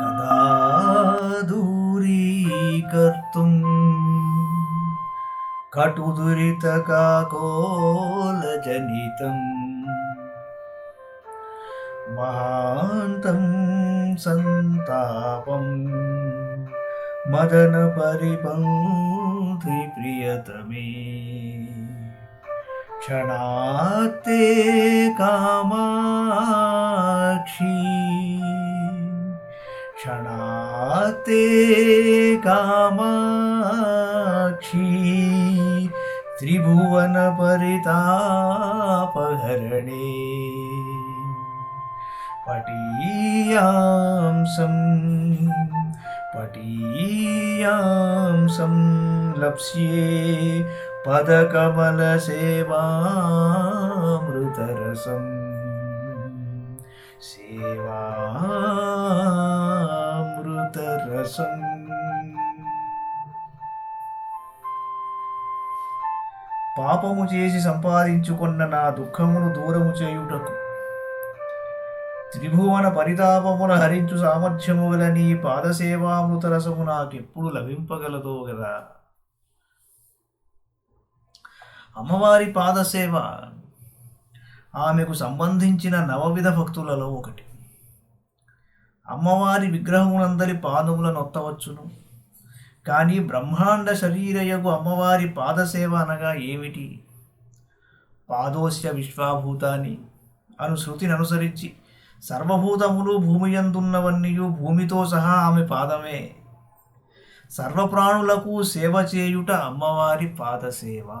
कदा दूरीकर्तुं कटुदुरितकाकोलजनितं महान्तं सन्तापं मदनपरिपङ् प्रियतरमे क्षणात्ते कामा कामाक्षी क्षणाते कामाक्षी त्रिभुवनपरितापहरणे। पटीयां सं पटीयां संलप्स्ये पदकमलसेवामृतरसम्। సేవామృతరసం పాపము చేసి సంపాదించుకున్న నా దుఃఖమును దూరము చేయుటకు. త్రిభువన పరితాపమున హరించు సామర్థ్యము గల నీ పాదసేవామృతరసము నాకెప్పుడు లభింపగలదో గదా. అమ్మవారి పాదసేవ ఆమెకు సంబంధించిన నవవిధ భక్తులలో ఒకటి. అమ్మవారి విగ్రహమునందరి పాదములను నొత్తవచ్చును. కానీ బ్రహ్మాండ శరీరయగు అమ్మవారి పాదసేవ అనగా ఏమిటి? పాదోస్య విశ్వాభూతాన్ని అను శృతిని అనుసరించి సర్వభూతములు భూమి ఎందున్నవన్నీయు భూమితో సహా ఆమె పాదమే. సర్వప్రాణులకు సేవ చేయుట అమ్మవారి పాదసేవ.